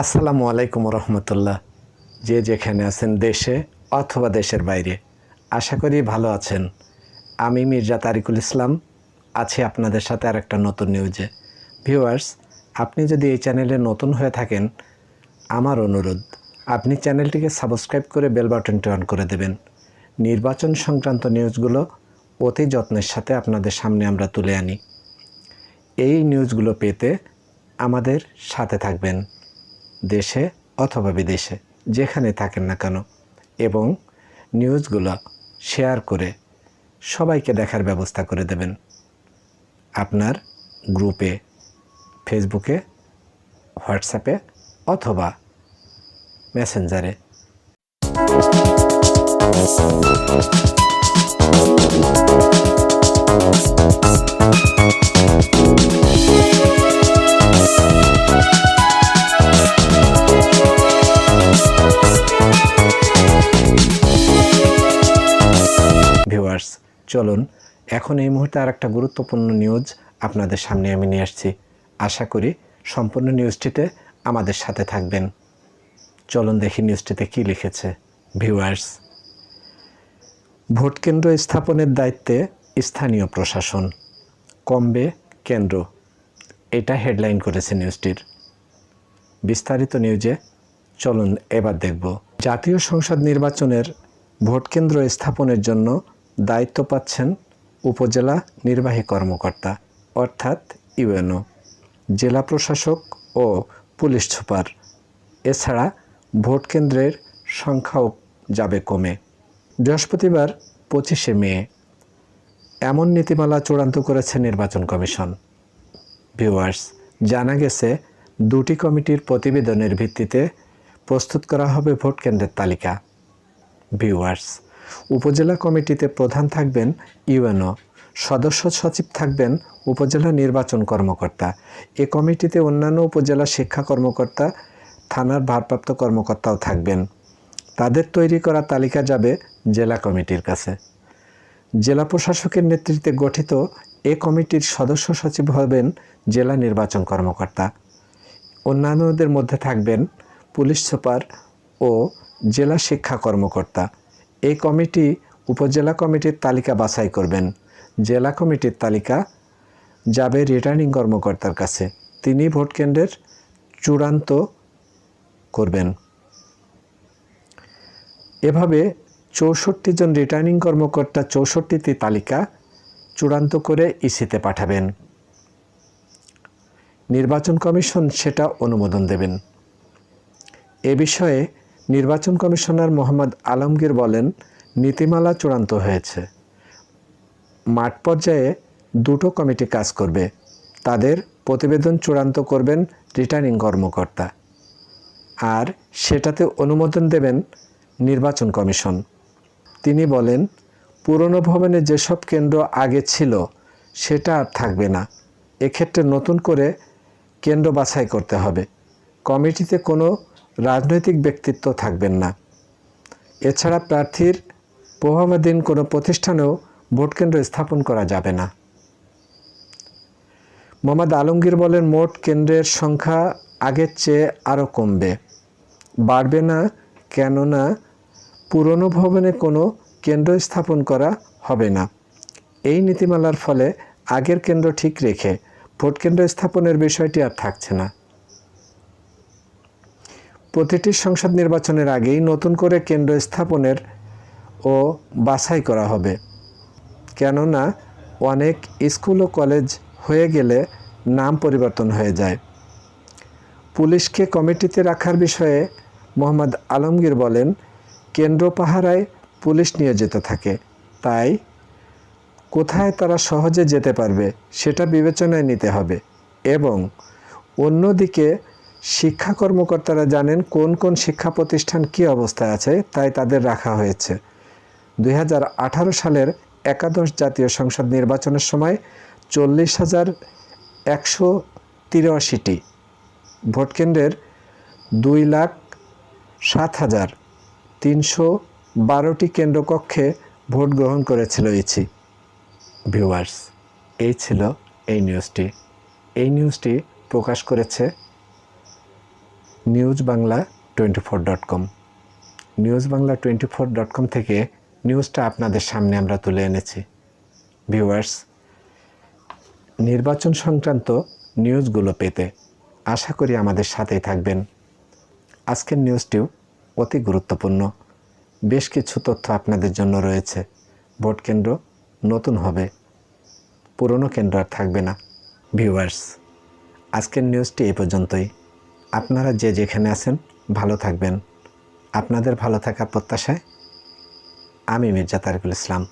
আসসালামু আলাইকুম রহমতুল্লাহ। যে যেখানে আছেন দেশে অথবা দেশের বাইরে, আশা করি ভালো আছেন। আমি মির্জা তারিকুল ইসলাম, আছি আপনাদের সাথে আর একটা নতুন নিউজে। ভিউয়ার্স, আপনি যদি এই চ্যানেলে নতুন হয়ে থাকেন, আমার অনুরোধ, আপনি চ্যানেলটিকে সাবস্ক্রাইব করে বেল বাটনটি অন করে দেবেন। নির্বাচন সংক্রান্ত নিউজগুলো অতি যত্নের সাথে আপনাদের সামনে আমরা তুলে আনি। এই নিউজগুলো পেতে আমাদের সাথে থাকবেন। দেশে অথবা বিদেশে, যেখানে থাকেন না কেন, এবং নিউজগুলো শেয়ার করে সবাইকে দেখার ব্যবস্থা করে দেবেন। আপনার গ্রুপে, ফেসবুকে, হোয়াটসঅ্যাপে অথবা মেসেঞ্জারে। ভিউয়ার্স চলুন, এখন এই মুহূর্তে আর একটা গুরুত্বপূর্ণ নিউজ আপনাদের সামনে আমি নিয়ে আসছি। আশা করি সম্পূর্ণ নিউজটিতে আমাদের সাথে থাকবেন। চলুন দেখি নিউজটিতে কি লিখেছে ভিউয়ার্স। ভোট কেন্দ্র স্থাপনের দায়িত্বে স্থানীয় প্রশাসন, কমবে কেন্দ্র। এটা হেডলাইন করেছে নিউজটির। বিস্তারিত নিউজে চলুন এবার দেখব। জাতীয় সংসদ নির্বাচনের ভোট কেন্দ্র স্থাপনের জন্য দায়িত্ব পাচ্ছেন উপজেলা নির্বাহী কর্মকর্তা, অর্থাৎ ইউএনও, জেলা প্রশাসক ও পুলিশ সুপার। এছাড়া ভোট কেন্দ্রের সংখ্যাও যাবে কমে। বৃহস্পতিবার পঁচিশে মে, এমন নীতিমালা চূড়ান্ত করেছে নির্বাচন কমিশন। ভিউয়ার্স, জানা গেছে, দুটি কমিটির প্রতিবেদনের ভিত্তিতে প্রস্তুত করা হবে ভোট কেন্দ্রের তালিকা। ভিউয়ার্স উপজেলা কমিটিতে প্রধান থাকবেন ইউএনও। সদস্য সচিব থাকবেন উপজেলা নির্বাচন কর্মকর্তা। এ কমিটিতে অন্যান্য উপজেলা শিক্ষা কর্মকর্তা, থানার ভারপ্রাপ্ত কর্মকর্তাও থাকবেন। তাদের তৈরি করা তালিকা যাবে জেলা কমিটির কাছে। জেলা প্রশাসকের নেতৃত্বে গঠিত এ কমিটির সদস্য সচিব হবেন জেলা নির্বাচন কর্মকর্তা। অন্যান্যদের মধ্যে থাকবেন পুলিশ সুপার ও জেলা শিক্ষা কর্মকর্তা। এই কমিটি উপজেলা কমিটির তালিকা বাছাই করবেন। জেলা কমিটির তালিকা যাবে রিটার্নিং কর্মকর্তার কাছে। তিনি ভোট কেন্দ্রের চূড়ান্ত করবেন। এভাবে চৌষট্টি জন রিটার্নিং কর্মকর্তা চৌষট্টিটি তালিকা চূড়ান্ত করে ইসিতে পাঠাবেন। নির্বাচন কমিশন সেটা অনুমোদন দেবেন। এ বিষয়ে নির্বাচন কমিশনার মোহাম্মদ আলমগীর বলেন, নীতিমালা চূড়ান্ত হয়েছে। মাঠ পর্যায়ে দুটো কমিটি কাজ করবে। তাদের প্রতিবেদন চূড়ান্ত করবেন রিটার্নিং কর্মকর্তা। আর সেটাতে অনুমোদন দেবেন নির্বাচন কমিশন। তিনি বলেন, পুরনো ভবনে যেসব কেন্দ্র আগে ছিল, সেটা আর থাকবে না। এক্ষেত্রে নতুন করে কেন্দ্র বাছাই করতে হবে। কমিটিতে কোনো রাজনৈতিক ব্যক্তিত্ব থাকবেন না। এছাড়া প্রার্থীর প্রভাবাধীন কোনো প্রতিষ্ঠানেও ভোটকেন্দ্র স্থাপন করা যাবে না। মোহাম্মদ আলমগীর বলেন, মোট কেন্দ্রের সংখ্যা আগের চেয়ে আরও কমবে। বাড়বে না, কেননা পুরনো ভবনে কোনো কেন্দ্র স্থাপন করা হবে না। এই নীতিমালার ফলে আগের কেন্দ্র ঠিক রেখে ভোট কেন্দ্র স্থাপনের বিষয়টি আর থাকছে না। প্রতিটি সংসদ নির্বাচনের আগেই নতুন করে কেন্দ্র স্থাপনের ও বাছাই করা হবে। কেননা, অনেক স্কুল ও কলেজ হয়ে গেলে নাম পরিবর্তন হয়ে যায়। পুলিশকে কমিটিতে রাখার বিষয়ে মোহাম্মদ আলমগীর বলেন, কেন্দ্র পাহারায় পুলিশ নিয়োজিত থাকে। তাই কোথায় তারা সহজে যেতে পারবে, সেটা বিবেচনায় নিতে হবে এবং অন্যদিকে শিক্ষা কর্মকর্তারা জানেন কোন কোন শিক্ষা প্রতিষ্ঠান কী অবস্থায় আছে, তাই তাদের রাখা হয়েছে। দুই হাজার আঠারো সালের একাদশ জাতীয় সংসদ নির্বাচনের সময় চল্লিশ হাজার একশো তিরাশিটি ভোটকেন্দ্রের দুই লাখ সাত হাজার তিনশো বারোটি কেন্দ্রকক্ষে ভোট গ্রহণ করেছিল ইছি ভিউয়ার্স, এই ছিল এই নিউজটি। এই নিউজটি প্রকাশ করেছে news Bangla twenty four dot com news Bangla twenty four dot com থেকে নিউজটা আপনাদের সামনে আমরা তুলে এনেছি। ভিউয়ার্স নির্বাচন সংক্রান্ত নিউজগুলো পেতে আশা করি আমাদের সাথেই থাকবেন। আজকের নিউজটিও অতি গুরুত্বপূর্ণ। বেশ কিছু তথ্য আপনাদের জন্য রয়েছে। ভোট কেন্দ্র নতুন হবে। পুরনো কেন্দ্র আর থাকবে না। ভিউয়ার্স আজকের নিউজটি এই পর্যন্তই। আপনারা যে যেখানে আছেন ভালো থাকবেন। আপনাদের ভালো থাকার প্রত্যাশায় আমি মির্জা তারিকুল ইসলাম।